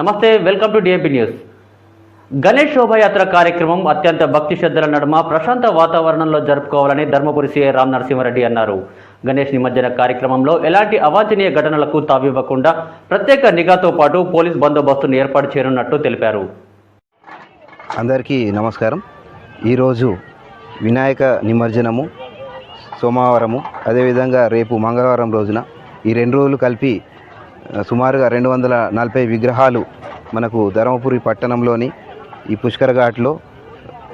నమస్తే welcome to DAP news Ganesh శోభాయాత్ర కార్యక్రమం అత్యంత భక్తి శ్రద్ధల నడుమ ప్రశాంత వాతావరణంలో జరుపుకోవాలని ధర్మపురి సీఐ రామ్ నరసింహారెడ్డి అన్నారు. గణేష్ నిమజ్జన కార్యక్రమంలో ఎలాంటి అవాంఛనీయ ఘటనలకు తావివ్వకుండా ప్రత్యేక నిఘాతో పాటు పోలీస్ బందోబస్తును ఏర్పాటు చేయనున్నట్టు తెలిపారు. అందరికీ నమస్కారం. ఈరోజు వినాయక నిమజ్జనము సోమవారము అదేవిధంగా రేపు మంగళవారం రోజున ఈ రెండు రోజులు కలిపి సుమారుగా రెండు వందల నలభై విగ్రహాలు మనకు ధర్మపురి పట్టణంలోని ఈ పుష్కర ఘాట్లో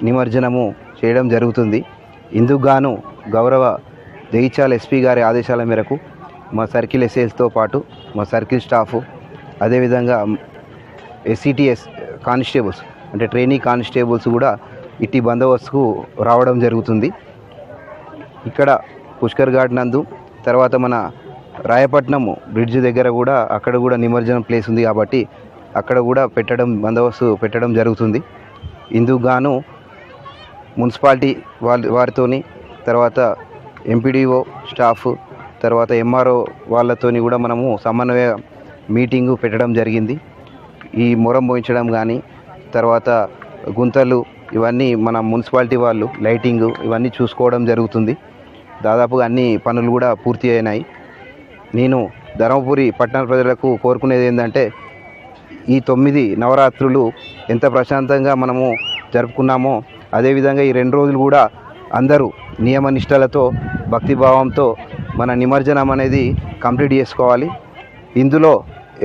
నిమజ్జనము చేయడం జరుగుతుంది. ఇందుకు గాను గౌరవ జగిత్యాల ఎస్పీ గారి ఆదేశాల మేరకు మా సర్కిల్ ఎస్ఏస్తో పాటు మా సర్కిల్ స్టాఫ్ అదేవిధంగా ఎస్సిటిఎస్ కానిస్టేబుల్స్ అంటే ట్రైనీ కానిస్టేబుల్స్ కూడా ఇట్టి బందోబస్తుకు రావడం జరుగుతుంది. ఇక్కడ పుష్కర్ ఘాట్ నందు తర్వాత మన రాయపట్నం బ్రిడ్జ్ దగ్గర కూడా అక్కడ కూడా నిమజ్జనం ప్లేస్ ఉంది కాబట్టి అక్కడ కూడా పెట్టడం బందోబస్తు పెట్టడం జరుగుతుంది. ఇందుకు గాను మున్సిపాలిటీ వాళ్ళ వారితోని తర్వాత ఎంపీడీఓ స్టాఫ్ తర్వాత ఎంఆర్ఓ వాళ్ళతోని కూడా మనము సమన్వయ మీటింగు పెట్టడం జరిగింది. ఈ మొరం పోయించడం కానీ తర్వాత గుంతలు ఇవన్నీ మన మున్సిపాలిటీ వాళ్ళు లైటింగ్ ఇవన్నీ చూసుకోవడం జరుగుతుంది. దాదాపుగా అన్ని పనులు కూడా పూర్తి అయినాయి. నేను ధర్మపురి పట్టణ ప్రజలకు కోరుకునేది ఏంటంటే ఈ తొమ్మిది నవరాత్రులు ఎంత ప్రశాంతంగా మనము జరుపుకున్నామో అదేవిధంగా ఈ రెండు రోజులు కూడా అందరూ నియమనిష్టలతో భక్తిభావంతో మన నిమజ్జనం అనేది కంప్లీట్ చేసుకోవాలి. ఇందులో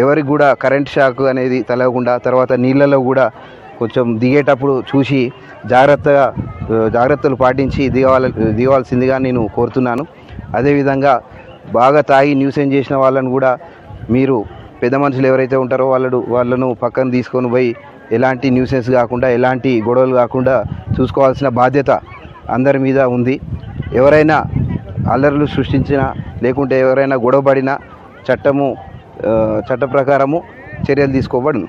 ఎవరికి కూడా కరెంట్ షాక్ అనేది తలగకుండా తర్వాత నీళ్ళలో కూడా కొంచెం దిగేటప్పుడు చూసి జాగ్రత్తగా జాగ్రత్తలు పాటించి దిగవాల దిగవలసిందిగా నేను కోరుతున్నాను. అదేవిధంగా బాగా తాగి న్యూసెన్స్ చేసిన వాళ్ళని కూడా మీరు పెద్ద మనుషులు ఎవరైతే ఉంటారో వాళ్ళు వాళ్ళను పక్కన తీసుకొని పోయి ఎలాంటి న్యూసెన్స్ కాకుండా ఎలాంటి గొడవలు కాకుండా చూసుకోవాల్సిన బాధ్యత అందరి మీద ఉంది. ఎవరైనా అల్లర్లు సృష్టించినా లేకుంటే ఎవరైనా గొడవపడినా చట్టము చట్ట ప్రకారము చర్యలు తీసుకోబడును.